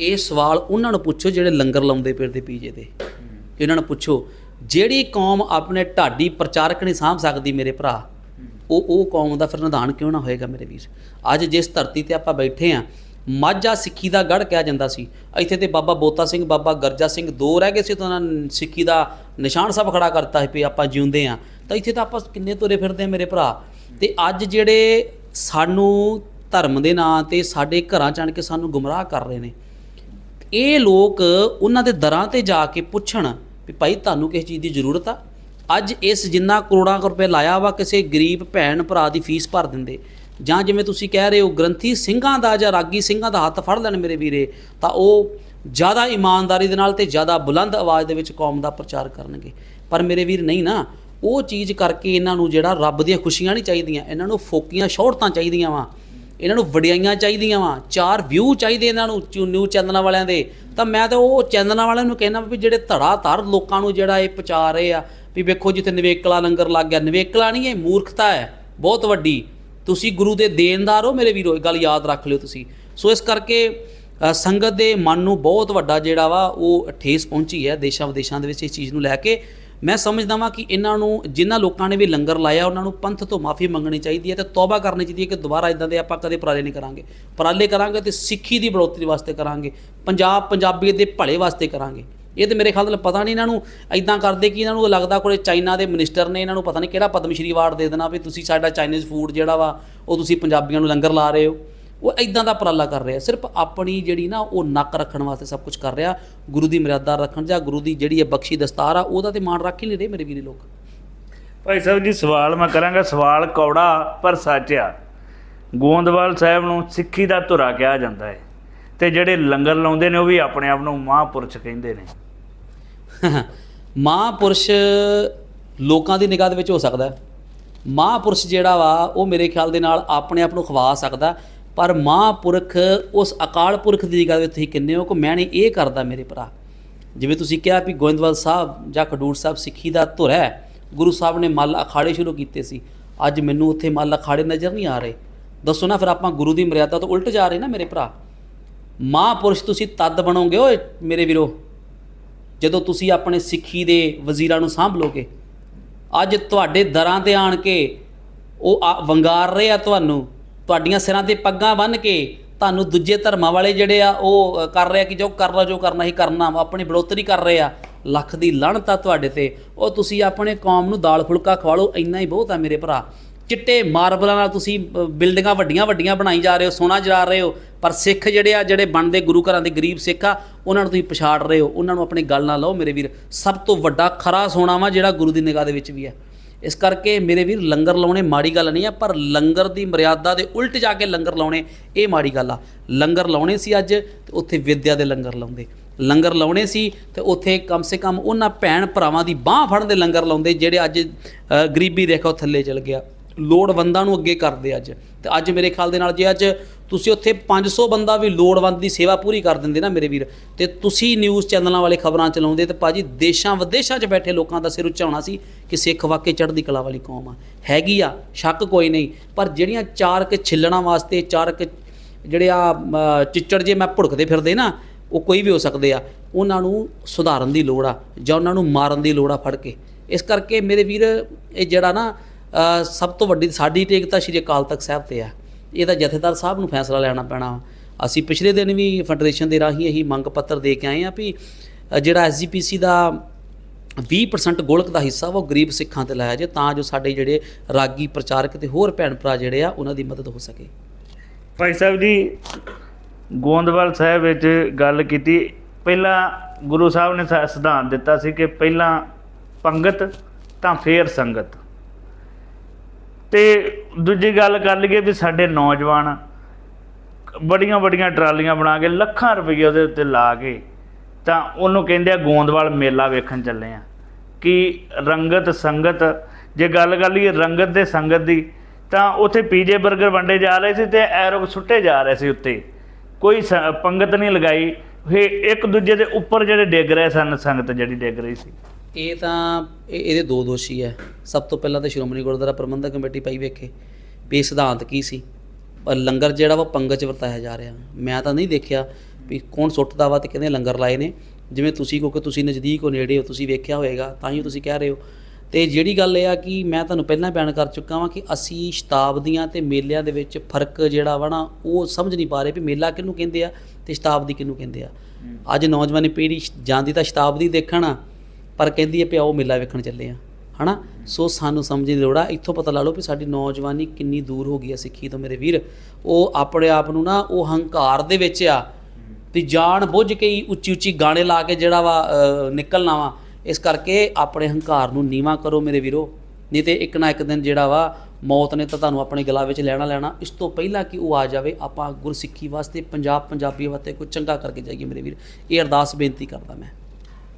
ਇਹ ਸਵਾਲ ਉਹਨਾਂ ਨੂੰ ਪੁੱਛੋ ਜਿਹੜੇ ਲੰਗਰ ਲਾਉਂਦੇ ਫਿਰਦੇ ਪੀਜੇ ਦੇ। ਇਹਨਾਂ ਨੂੰ ਪੁੱਛੋ, ਜਿਹੜੀ ਕੌਮ ਆਪਣੇ ਢਾਡੀ ਪ੍ਰਚਾਰਕ ਨਹੀਂ ਸਾਂਭ ਸਕਦੀ ਮੇਰੇ ਭਰਾ, ਉਹ ਉਹ ਕੌਮ ਦਾ ਫਿਰ ਨਿਧਾਨ ਕਿਉਂ ਨਾ ਹੋਏਗਾ ਮੇਰੇ ਵੀਰ? ਅੱਜ ਜਿਸ ਧਰਤੀ ਤੇ ਆਪਾਂ ਬੈਠੇ ਆ ਮਾਝਾ ਸਿੱਖੀ ਦਾ ਗੜ ਕਿਹਾ ਜਾਂਦਾ ਸੀ। ਇੱਥੇ ਤੇ ਬਾਬਾ ਬੋਤਾ ਸਿੰਘ, ਬਾਬਾ ਗਰਜਾ ਸਿੰਘ ਦੋ ਰਹਿ ਗਏ ਸੀ ਤਾਂ ਉਹਨਾਂ ਨੇ ਸਿੱਖੀ ਦਾ ਨਿਸ਼ਾਨ ਸਭ ਖੜਾ ਕਰਤਾ ਸੀ ਵੀ ਆਪਾਂ ਜਿਉਂਦੇ ਆ ਤਾਂ ਇੱਥੇ ਤਾਂ ਆਪਾਂ ਕਿੰਨੇ ਤੁਰੇ ਫਿਰਦੇ ਆ ਮੇਰੇ ਭਰਾ। ਤੇ ਅੱਜ ਜਿਹੜੇ ਸਾਨੂੰ ਧਰਮ ਦੇ ਨਾਂ ਤੇ ਸਾਡੇ ਘਰਾਂ ਚ ਆਣ ਕੇ ਸਾਨੂੰ ਗੁੰਮਰਾਹ ਕਰ ਰਹੇ ਨੇ। ਇਹ ਲੋਕ ਉਹਨਾਂ ਦੇ ਦਰਾਂ ਤੇ ਜਾ ਕੇ ਪੁੱਛਣ ਵੀ ਭਾਈ ਤੁਹਾਨੂੰ ਕਿਸ ਚੀਜ਼ ਦੀ ਜ਼ਰੂਰਤ ਆ? ਅੱਜ ਇਸ ਜਿੰਨਾ ਕਰੋੜਾਂ ਕੁ ਰੁਪਏ ਲਾਇਆ ਵਾ, ਕਿਸੇ ਗਰੀਬ ਭੈਣ ਭਰਾ ਦੀ ਫੀਸ ਭਰ ਦਿੰਦੇ। ਜਾਂ ਜਿਵੇਂ ਤੁਸੀਂ ਕਹਿ ਰਹੇ ਹੋ ਗ੍ਰੰਥੀ ਸਿੰਘਾਂ ਦਾ ਜਾਂ ਰਾਗੀ ਸਿੰਘਾਂ ਦਾ ਹੱਥ ਫੜ ਲੈਣ ਮੇਰੇ ਵੀਰੇ, ਤਾਂ ਉਹ ਜ਼ਿਆਦਾ ਇਮਾਨਦਾਰੀ ਦੇ ਨਾਲ ਤੇ ਜ਼ਿਆਦਾ ਬੁਲੰਦ ਆਵਾਜ਼ ਦੇ ਵਿੱਚ ਕੌਮ ਦਾ ਪ੍ਰਚਾਰ ਕਰਨਗੇ। ਪਰ ਮੇਰੇ ਵੀਰ ਨਹੀਂ ਨਾ, ਉਹ ਚੀਜ਼ ਕਰਕੇ ਇਹਨਾਂ ਨੂੰ ਜਿਹੜਾ ਰੱਬ ਦੀਆਂ ਖੁਸ਼ੀਆਂ ਨਹੀਂ ਚਾਹੀਦੀਆਂ, ਇਹਨਾਂ ਨੂੰ ਫੋਕੀਆਂ ਸ਼ੌਹਰਤਾਂ ਚਾਹੀਦੀਆਂ ਵਾ, ਇਹਨਾਂ ਨੂੰ ਵਡਿਆਈਆਂ ਚਾਹੀਦੀਆਂ ਵਾ, ਚਾਰ ਵਿਊ ਚਾਹੀਦੇ ਇਹਨਾਂ ਨੂੰ ਨਿਊ ਚੈਨਲਾਂ ਵਾਲਿਆਂ ਦੇ। ਤਾਂ ਮੈਂ ਤਾਂ ਉਹ ਚੈਨਲਾਂ ਵਾਲਿਆਂ ਨੂੰ ਕਹਿਣਾ ਵੀ ਜਿਹੜੇ ਧੜਾ ਧੜ ਲੋਕਾਂ ਨੂੰ ਜਿਹੜਾ ਇਹ ਪਚਾ ਰਹੇ ਆ, ਵੀ ਵੇਖੋ ਜਿੱਥੇ ਨਵੇਕਲਾ ਲੰਗਰ ਲੱਗ ਗਿਆ, ਨਵੇਕਲਾ ਨਹੀਂ, ਇਹ ਮੂਰਖਤਾ ਹੈ, ਬਹੁਤ ਵੱਡੀ। ਤੁਸੀਂ ਗੁਰੂ ਦੇ ਦੇਣਦਾਰ ਹੋ ਮੇਰੇ ਵੀਰੋ, ਇਹ ਗੱਲ ਯਾਦ ਰੱਖ ਲਿਓ ਤੁਸੀਂ। ਸੋ ਇਸ ਕਰਕੇ ਸੰਗਤ ਦੇ ਮਨ ਨੂੰ ਬਹੁਤ ਵੱਡਾ ਜਿਹੜਾ ਵਾ, ਉਹ ਠੇਸ ਪਹੁੰਚੀ ਹੈ ਦੇਸ਼ਾਂ ਵਿਦੇਸ਼ਾਂ ਦੇ ਵਿੱਚ ਇਸ ਚੀਜ਼ ਨੂੰ ਲੈ ਕੇ। ਮੈਂ ਸਮਝਦਾ ਵਾਂ ਕਿ ਇਹਨਾਂ ਨੂੰ, ਜਿਨ੍ਹਾਂ ਲੋਕਾਂ ਨੇ ਵੀ ਲੰਗਰ ਲਾਇਆ, ਉਹਨਾਂ ਨੂੰ ਪੰਥ ਤੋਂ ਮਾਫੀ ਮੰਗਣੀ ਚਾਹੀਦੀ ਹੈ ਤੇ ਤੌਬਾ ਕਰਨੀ ਚਾਹੀਦੀ ਹੈ ਕਿ ਦੁਬਾਰਾ ਇਦਾਂ ਦੇ ਆਪਾਂ ਕਦੇ ਪਰਾਲੇ ਨਹੀਂ ਕਰਾਂਗੇ। ਪਰਾਲੇ ਕਰਾਂਗੇ ਤੇ ਸਿੱਖੀ ਦੀ ਬੜੋਤਰੀ ਵਾਸਤੇ ਕਰਾਂਗੇ, ਪੰਜਾਬ ਪੰਜਾਬੀਅਤ ਦੇ ਭਲੇ ਵਾਸਤੇ ਕਰਾਂਗੇ। ਇਹ ਤੇ ਮੇਰੇ ਖਿਆਲ ਨਾਲ ਪਤਾ ਨਹੀਂ ਇਹਨਾਂ ਨੂੰ ਇਦਾਂ ਕਰਦੇ ਕਿ ਇਹਨਾਂ ਨੂੰ ਲੱਗਦਾ ਕੋਈ ਚਾਈਨਾ ਦੇ ਮਿਨਿਸਟਰ ਨੇ ਇਹਨਾਂ ਨੂੰ ਪਤਾ ਨਹੀਂ ਕਿਹੜਾ ਪਦਮ ਸ਼੍ਰੀ ਅਵਾਰਡ ਦੇ ਦੇਣਾ ਵੀ ਤੁਸੀਂ ਸਾਡਾ ਚਾਈਨੀਜ਼ ਫੂਡ ਜਿਹੜਾ ਵਾ, ਉਹ ਤੁਸੀਂ ਪੰਜਾਬੀਆਂ ਨੂੰ ਲੰਗਰ ਲਾ ਰਹੇ ਹੋ। ਉਹ ਇਦਾਂ ਦਾ ਉਪਰਾਲਾ ਕਰ ਰਿਹਾ। ਸਿਰਫ ਆਪਣੀ ਜਿਹੜੀ ਨਾ ਉਹ ਨੱਕ ਰੱਖਣ ਵਾਸਤੇ ਸਭ ਕੁਝ ਕਰ ਰਿਹਾ। ਗੁਰੂ ਦੀ ਮਰਿਆਦਾ ਰੱਖਣ ਜਾਂ ਗੁਰੂ ਦੀ ਜਿਹੜੀ ਹੈ ਬਖਸ਼ੀ ਦਸਤਾਰ ਆ, ਉਹਦਾ ਤੇ ਮਾਣ ਰੱਖ ਹੀ ਨਹੀਂ ਰਹੇ ਮੇਰੇ ਵੀਰੇ ਲੋਕ। ਭਾਈ ਸਾਹਿਬ ਜੀ, ਸਵਾਲ ਮੈਂ ਕਰਾਂਗਾ। ਸਵਾਲ ਕੌੜਾ ਪਰ ਸੱਚ ਆ। ਗੋਂਦਵਾਲ ਸਾਹਿਬ ਨੂੰ ਸਿੱਖੀ ਦਾ ਧੁਰਾ ਕਿਹਾ ਜਾਂਦਾ ਹੈ। ਤੇ ਜਿਹੜੇ ਲੰਗਰ ਲਾਉਂਦੇ ਨੇ, ਉਹ ਵੀ ਆਪਣੇ ਆਪ ਨੂੰ ਮਹਾਂਪੁਰਸ਼ ਕਹਿੰਦੇ ਨੇ। ਮਹਾਂਪੁਰਸ਼ ਲੋਕਾਂ ਦੀ ਨਿਗਾਹ ਦੇ ਵਿੱਚ ਹੋ ਸਕਦਾ ਹੈ। ਮਹਾਂਪੁਰਸ਼ ਜਿਹੜਾ ਵਾ, ਉਹ ਮੇਰੇ ਖਿਆਲ ਦੇ ਨਾਲ ਆਪਣੇ ਆਪ ਨੂੰ ਖਵਾ ਸਕਦਾ ਪਰ ਮਹਾਂਪੁਰਖ, ਉਸ ਅਕਾਲ ਪੁਰਖ ਦੀ ਨਿਗਾਹ ਵਿੱਚ ਤੁਸੀਂ ਕਿੰਨੇ ਹੋ ਕਿ ਮੈਂ ਨਹੀਂ, ਇਹ ਕਰਦਾ ਮੇਰੇ ਭਰਾ। ਜਿਵੇਂ ਤੁਸੀਂ ਕਿਹਾ ਵੀ ਗੋਇੰਦਵਾਲ ਸਾਹਿਬ ਜਾਂ ਖਡੂਰ ਸਾਹਿਬ ਸਿੱਖੀ ਦਾ ਧੁਰ ਹੈ, ਗੁਰੂ ਸਾਹਿਬ ਨੇ ਮੱਲ ਅਖਾੜੇ ਸ਼ੁਰੂ ਕੀਤੇ ਸੀ। ਅੱਜ ਮੈਨੂੰ ਉੱਥੇ ਮੱਲ ਅਖਾੜੇ ਨਜ਼ਰ ਨਹੀਂ ਆ ਰਹੇ। ਦੱਸੋ ਨਾ, ਫਿਰ ਆਪਾਂ ਗੁਰੂ ਦੀ ਮਰਿਆਦਾ ਤੋਂ ਉਲਟ ਜਾ ਰਹੇ ਨਾ ਮੇਰੇ ਭਰਾ। ਮਹਾਂਪੁਰਸ਼ ਤੁਸੀਂ ਤਦ ਬਣੋਗੇ, ਓਏ ਮੇਰੇ ਵੀਰੋ? ਜਦੋਂ ਤੁਸੀਂ ਆਪਣੇ ਸਿੱਖੀ ਦੇ ਵਜ਼ੀਰਾਂ ਨੂੰ ਸਾਂਭ ਲੋਗੇ ਅੱਜ ਤੁਹਾਡੇ ਦਰਾਂ ਤੇ ਆਣ ਕੇ ਉਹ ਆ- ਵੰਗਾਰ ਰਹੇ ਆ ਤੁਹਾਨੂੰ ਤੁਹਾਡੀਆਂ ਸਿਰਾਂ ਤੇ ਪੱਗਾਂ ਬੰਨ੍ਹ ਕੇ ਤੁਹਾਨੂੰ ਦੂਜੇ ਧਰਮਾਂ ਵਾਲੇ ਜਿਹੜੇ ਆ ਉਹ ਕਰ ਰਿਹਾ ਕਿ ਜੋ ਕਰਨਾ ਜੋ ਕਰਨਾ ਹੀ ਕਰਨਾ ਵਾ, ਆਪਣੀ ਬੜੋਤਰੀ ਕਰ ਰਹੇ ਆ ਲੱਖ ਦੀ ਲਾਹਣਤ ਆ ਤੁਹਾਡੇ ਤੇ। ਉਹ ਤੁਸੀਂ ਆਪਣੇ ਕੌਮ ਨੂੰ ਦਾਲ ਫੁਲਕਾ ਖਵਾ ਲਓ ਇੰਨਾ ਹੀ ਬਹੁਤ ਆ ਮੇਰੇ ਭਰਾ। ਚਿੱਟੇ ਮਾਰਬਲਾਂ ਨਾਲ ਤੁਸੀਂ ਬਿਲਡਿੰਗਾਂ ਵੱਡੀਆਂ ਵੱਡੀਆਂ ਬਣਾਈ ਜਾ ਰਹੇ ਹੋ ਸੋਨਾ ਜਰਾ ਰਹੇ ਹੋ, ਪਰ ਸਿੱਖ ਜਿਹੜੇ ਆ, ਜਿਹੜੇ ਬਣਦੇ ਗੁਰੂ ਘਰਾਂ ਦੇ ਗਰੀਬ ਸਿੱਖ ਆ, ਉਹਨਾਂ ਨੂੰ ਤੁਸੀਂ ਪਛਾੜ ਰਹੇ ਹੋ, ਉਹਨਾਂ ਨੂੰ ਆਪਣੀ ਗੱਲ ਨਾਲ ਲਓ ਮੇਰੇ ਵੀਰ। ਸਭ ਤੋਂ ਵੱਡਾ ਖਰਾ ਸੋਨਾ ਵਾ ਜਿਹੜਾ ਗੁਰੂ ਦੀ ਨਿਗਾਹ ਦੇ ਵਿੱਚ ਵੀ ਹੈ। ਇਸ ਕਰਕੇ ਮੇਰੇ ਵੀਰ, ਲੰਗਰ ਲਾਉਣੇ ਮਾੜੀ ਗੱਲ ਨਹੀਂ ਆ, ਪਰ ਲੰਗਰ ਦੀ ਮਰਿਆਦਾ ਦੇ ਉਲਟ ਜਾ ਕੇ ਲੰਗਰ ਲਾਉਣੇ, ਇਹ ਮਾੜੀ ਗੱਲ ਆ। ਲੰਗਰ ਲਾਉਣੇ ਸੀ ਅੱਜ, ਤੇ ਉੱਥੇ ਵਿਦਿਆ ਦੇ ਲੰਗਰ ਲਾਉਂਦੇ। ਲੰਗਰ ਲਾਉਣੇ ਸੀ, ਤੇ ਉੱਥੇ ਕਮ ਸੇ ਕਮ ਉਹਨਾਂ ਭੈਣ ਭਰਾਵਾਂ ਦੀ ਬਾਹ ਫੜਨ ਦੇ ਲੰਗਰ ਲਾਉਂਦੇ, ਜਿਹੜੇ ਅੱਜ ਗਰੀਬੀ ਰੇਖਾ ਥੱਲੇ ਚਲ ਗਿਆ। ਲੋੜਵੰਦਾਂ ਨੂੰ ਅੱਗੇ ਕਰਦੇ ਅੱਜ। ਤੇ ਅੱਜ ਮੇਰੇ ਖਿਆਲ ਦੇ ਨਾਲ ਜੇ ਅੱਜ ਤੁਸੀਂ ਉੱਥੇ 500 ਬੰਦਾ ਵੀ ਲੋੜਵੰਦ ਦੀ ਸੇਵਾ ਪੂਰੀ ਕਰ ਦਿੰਦੇ ਨਾ ਮੇਰੇ ਵੀਰ, ਤੇ ਤੁਸੀਂ ਨਿਊਜ਼ ਚੈਨਲਾਂ ਵਾਲੇ ਖਬਰਾਂ ਚਲਾਉਂਦੇ ਤੇ ਭਾਜੀ ਦੇਸ਼ਾਂ ਵਿਦੇਸ਼ਾਂ 'ਚ ਬੈਠੇ ਲੋਕਾਂ ਦਾ ਸਿਰ ਉੱਚਾਉਣਾ ਸੀ ਕਿ ਸਿੱਖ ਵਾਕੇ ਚੜ੍ਹਦੀ ਕਲਾ ਵਾਲੀ ਕੌਮ ਆ। ਹੈਗੀ ਆ, ਸ਼ੱਕ ਕੋਈ ਨਹੀਂ, ਪਰ ਜਿਹੜੀਆਂ ਚਾਰ ਕੇ ਛਿੱਲਣਾ ਵਾਸਤੇ ਚਾਰ ਕੇ ਜਿਹੜੇ ਆ ਚਿੱਚੜ ਜੇ ਮੈਂ ਭੁੜਕਦੇ ਫਿਰਦੇ ਨਾ, ਉਹ ਕੋਈ ਵੀ ਹੋ ਸਕਦੇ ਆ, ਉਹਨਾਂ ਨੂੰ ਸੁਧਾਰਨ ਦੀ ਲੋੜ ਆ ਜਾਂ ਉਹਨਾਂ ਨੂੰ ਮਾਰਨ ਦੀ ਲੋੜ ਆ ਫੜ ਕੇ। ਇਸ ਕਰਕੇ ਮੇਰੇ ਵੀਰ, ਇਹ ਜਿਹੜਾ ਨਾ ਸਭ ਤੋਂ ਵੱਡੀ ਸਾਡੀ ਟੇਕ ਤਾਂ ਸ਼੍ਰੀ ਅਕਾਲ ਤਖਤ ਸਾਹਿਬ ਤੇ ਆ। ਇਹਦਾ ਜਥੇਦਾਰ ਸਾਹਿਬ ਨੂੰ ਫੈਸਲਾ ਲੈਣਾ ਪੈਣਾ ਵਾ। ਅਸੀਂ ਪਿਛਲੇ ਦਿਨ ਵੀ ਫੈਡਰੇਸ਼ਨ ਦੇ ਰਾਹੀਂ ਇਹੀ ਮੰਗ ਪੱਤਰ ਦੇ ਕੇ ਆਏ ਆ ਵੀ ਅ, ਜਿਹੜਾ ਐਸਜੀਪੀਸੀ ਦਾ 20% ਗੋਲਕ ਦਾ ਹਿੱਸਾ ਉਹ ਗਰੀਬ ਸਿੱਖਾਂ ਤੇ ਲਾਇਆ ਜੇ ਤਾਂ ਜੋ ਸਾਡੇ ਜਿਹੜੇ ਰਾਗੀ ਪ੍ਰਚਾਰਕ ਤੇ ਹੋਰ ਭੈਣ ਭਰਾ ਜਿਹੜੇ ਆ ਉਹਨਾਂ ਦੀ ਮਦਦ ਹੋ ਸਕੇ। ਭਾਈ ਸਾਹਿਬ ਜੀ ਗੋਂਦਵਾਲ ਸਾਹਿਬ ਵਿੱਚ ਗੱਲ ਕੀਤੀ। ਪਹਿਲਾਂ ਗੁਰੂ ਸਾਹਿਬ ਨੇ ਸਾ- ਸਿਧਾਂਤ ਦਿੱਤਾ ਸੀ ਕਿ ਪਹਿਲਾਂ ਪੰਗਤ ਤਾਂ ਫੇਰ ਸੰਗਤ। ਤੇ ਦੂਜੀ ਗੱਲ ਕਰ ਲਈਏ ਵੀ ਸਾਡੇ ਨੌਜਵਾਨ ਬੜੀਆਂ ਬੜੀਆਂ ਟਰਾਲੀਆਂ ਬਣਾ ਕੇ ਲੱਖਾਂ ਰੁਪਏ ਉਹਦੇ ਉੱਤੇ ਲਾ ਕੇ ਤਾਂ ਉਹਨੂੰ ਕਹਿੰਦੇ ਆ ਗੋਂਦਵਾਲ ਮੇਲਾ ਵੇਖਣ ਚੱਲੇ ਆ। ਕਿ ਰੰਗਤ ਸੰਗਤ, ਜੇ ਗੱਲ ਕਰ ਲਈਏ ਰੰਗਤ ਤੇ ਸੰਗਤ ਦੀ, ਤਾਂ ਉੱਥੇ ਪੀਜੇ 버ਗਰ ਵੰਡੇ ਜਾ ਰਹੇ ਸੀ ਤੇ ਐਰੋਬ ਸੁੱਟੇ ਜਾ ਰਹੇ ਸੀ ਉੱਤੇ। ਕੋਈ ਸ- ਪੰਗਤ ਨਹੀਂ ਲਗਾਈ। ਇਹ ਇੱਕ ਦੂਜੇ ਦੇ ਉੱਪਰ ਜਿਹੜੇ ਡਿੱਗ ਰਹੇ ਸਨ, ਸੰਗਤ ਜਿਹੜੀ ਡਿੱਗ ਰਹੀ ਸੀ। ਇਹ ਤਾਂ ਇਹ- ਇਹਦੇ ਦੋ ਦੋਸ਼ੀ ਹੈ। ਸਭ ਤੋਂ ਪਹਿਲਾਂ ਤਾਂ ਸ਼੍ਰੋਮਣੀ ਗੁਰਦੁਆਰਾ ਪ੍ਰਬੰਧਕ ਕਮੇਟੀ ਪਾਈ ਵੇਖੇ। ਵੀ ਇਹ ਸਿਧਾਂਤ ਕੀ ਸੀ? ਪਰ ਲੰਗਰ ਜਿਹੜਾ ਵਾ ਪੰਗਤ ਚ ਵਰਤਾਇਆ ਜਾ ਰਿਹਾ। ਮੈਂ ਤਾਂ ਨਹੀਂ ਦੇਖਿਆ ਵੀ ਕੌਣ ਸੁੱਟਦਾ ਵਾ ਤੇ ਕਿਹਨੇ ਲੰਗਰ ਲਾਏ ਨੇ। ਜਿਵੇਂ ਤੁਸੀਂ ਕਿਉਂਕਿ ਤੁਸੀਂ ਨਜ਼ਦੀਕ ਹੋ ਨੇੜੇ ਹੋ ਤੁਸੀਂ ਵੇਖਿਆ ਹੋਏਗਾ ਤਾਂ ਹੀ ਤੁਸੀਂ ਕਹਿ ਰਹੇ ਹੋ। ਤੇ ਜਿਹੜੀ ਗੱਲ ਇਹ ਆ ਕਿ ਮੈਂ ਤੁਹਾਨੂੰ ਪਹਿਲਾਂ ਬਿਆਨ ਕਰ ਚੁੱਕਾ ਵਾਂ ਕਿ ਅਸੀਂ ਸ਼ਤਾਬਦੀਆਂ ਤੇ ਮੇਲਿਆਂ ਦੇ ਵਿੱਚ ਫ਼ਰਕ ਜਿਹੜਾ ਵਾ ਨਾ ਉਹ ਸਮਝ ਨਹੀਂ ਪਾ ਰਹੇ ਵੀ ਮੇਲਾ ਕਿਹਨੂੰ ਕਹਿੰਦੇ ਆ ਤੇ ਸ਼ਤਾਬਦੀ ਕਿਹਨੂੰ ਕਹਿੰਦੇ ਆ। ਅੱਜ ਨੌਜਵਾਨੀ ਪੀੜ੍ਹੀ ਸ਼- ਜਾਂਦੀ ਤਾਂ ਸ਼ਤਾਬਦੀ ਦੇਖਣ ਆ। ਪਰ ਕਹਿੰਦੀ ਹੈ ਵੀ ਆਓ ਮੇਲਾ ਵੇਖਣ ਚੱਲੇ ਆ ਹਨਾ? ਸੋ ਸਾਨੂੰ ਸਮਝਣ ਦੀ ਲੋੜ ਆ। ਇੱਥੋਂ ਪਤਾ ਲਾ ਲਓ ਵੀ ਸਾਡੀ ਨੌਜਵਾਨੀ ਕਿੰਨੀ ਦੂਰ ਹੋ ਗਈ ਆ ਸਿੱਖੀ ਤੋਂ ਮੇਰੇ ਵੀਰ। ਉਹ ਆਪਣੇ ਆਪ ਨੂੰ ਨਾ ਉਹ ਹੰਕਾਰ ਦੇ ਵਿੱਚ ਆ ਵੀ ਜਾਣ ਬੁੱਝ ਕੇ ਹੀ ਉੱਚੀ ਉੱਚੀ ਗਾਣੇ ਲਾ ਕੇ ਜਿਹੜਾ ਵਾ ਨਿਕਲਣਾ ਵਾ। ਇਸ ਕਰਕੇ ਆਪਣੇ ਹੰਕਾਰ ਨੂੰ ਨੀਵਾ ਕਰੋ ਮੇਰੇ ਵੀਰੋ। ਨਹੀਂ ਤੇ ਇੱਕ ਨਾ ਇੱਕ ਦਿਨ ਜਿਹੜਾ ਵਾ, ਮੌਤ ਨੇ ਤਾਂ ਤੁਹਾਨੂੰ ਆਪਣੇ ਗਲਾ ਵਿੱਚ ਲੈਣਾ ਲੈਣਾ। ਇਸ ਤੋਂ ਪਹਿਲਾਂ ਕਿ ਉਹ ਆ ਜਾਵੇ, ਆਪਾਂ ਗੁਰਸਿੱਖੀ ਵਾਸਤੇ, ਪੰਜਾਬ ਪੰਜਾਬੀ ਵਾਸਤੇ ਕੁਝ ਚੰਗਾ ਕਰਕੇ ਜਾਈਏ ਮੇਰੇ ਵੀਰ। ਇਹ ਅਰਦਾਸ ਬੇਨਤੀ ਕਰਦਾ ਮੈਂ।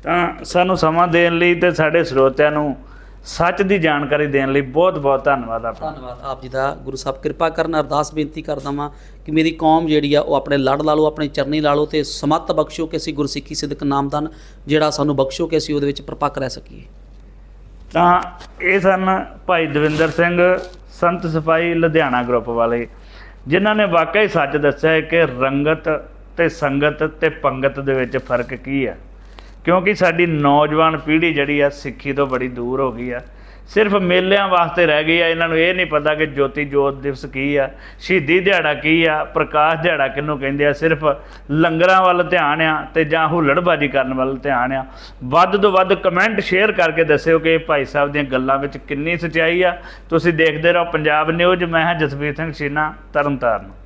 ਤਾਂ ਸਾਨੂੰ ਸਮਾਂ ਦੇਣ ਲਈ ਤੇ ਸਾਡੇ ਸਰੋਤਿਆਂ ਨੂੰ ਸੱਚ ਦੀ ਜਾਣਕਾਰੀ ਦੇਣ ਲਈ ਬਹੁਤ ਬਹੁਤ ਧੰਨਵਾਦ ਆਪਣਾ ਧੰਨਵਾਦ ਆਪ ਜੀ ਦਾ। ਗੁਰੂ ਸਾਹਿਬ ਕਿਰਪਾ ਕਰਨ ਅਰਦਾਸ ਬੇਨਤੀ ਕਰਦਾ ਵਾਂ ਕਿ ਮੇਰੀ ਕੌਮ ਜਿਹੜੀ ਆ ਉਹ ਆਪਣੇ ਲੜ ਲਾ ਲਓ ਆਪਣੇ ਚਰਨੀ ਲਾ ਲਓ ਤੇ ਸਮੱਤ ਬਖਸ਼ੋ ਕਿ ਅਸੀਂ ਗੁਰਸਿੱਖੀ ਸਿੱਧਕ ਨਾਮਦਾਨ ਜਿਹੜਾ ਸਾਨੂੰ ਬਖਸ਼ੋ ਕਿ ਅਸੀਂ ਉਹਦੇ ਵਿੱਚ ਪ੍ਰਪੱਕ ਰਹਿ ਸਕੀਏ। ਤਾਂ ਇਹ ਸਨ ਭਾਈ ਦਵਿੰਦਰ ਸਿੰਘ ਸੰਤ ਸਿਪਾਹੀ ਲੁਧਿਆਣਾ ਗਰੁੱਪ ਵਾਲੇ ਜਿਨ੍ਹਾਂ ਨੇ ਵਾਕਈ ਸੱਚ ਦੱਸਿਆ ਹੈ ਕਿ ਰੰਗਤ ਤੇ ਸੰਗਤ ਤੇ ਪੰਗਤ ਦੇ ਵਿੱਚ ਫ਼ਰਕ ਕੀ ਹੈ। ਕਿਉਂਕਿ ਸਾਡੀ ਨੌਜਵਾਨ ਪੀੜ੍ਹੀ ਜਿਹੜੀ ਆ ਸਿੱਖੀ ਤੋਂ ਬੜੀ ਦੂਰ ਹੋ ਗਈ ਆ। ਸਿਰਫ ਮੇਲਿਆਂ ਵਾਸਤੇ ਰਹਿ ਗਈ ਆ। ਇਹਨਾਂ ਨੂੰ ਇਹ ਨਹੀਂ ਪਤਾ ਕਿ ਜੋਤੀ ਜੋਤ ਦਿਵਸ ਕੀ ਆ, ਸ਼ਹੀਦੀ ਦਿਹਾੜਾ ਕੀ ਆ, ਪ੍ਰਕਾਸ਼ ਦਿਹਾੜਾ ਕਿਹਨੂੰ ਕਹਿੰਦੇ ਆ। ਸਿਰਫ ਲੰਗਰਾਂ ਵੱਲ ਧਿਆਨ ਆ ਤੇ ਜਾਂ ਹੁੱਲੜਬਾਜੀ ਕਰਨ ਵੱਲ ਧਿਆਨ ਆ। ਵੱਧ ਤੋਂ ਵੱਧ ਕਮੈਂਟ ਸ਼ੇਅਰ ਕਰਕੇ ਦੱਸਿਓ ਕਿ ਭਾਈ ਸਾਹਿਬ ਦੀਆਂ ਗੱਲਾਂ ਵਿੱਚ ਕਿੰਨੀ ਸੱਚਾਈ ਆ। ਤੁਸੀਂ ਦੇਖਦੇ ਰਹੋ ਪੰਜਾਬ ਨਿਊਜ਼। ਮੈਂ ਹਾਂ ਜਸਵੀਰ ਸਿੰਘ ਸ਼ੀਨਾ ਤਰਨਤਾਰਨ।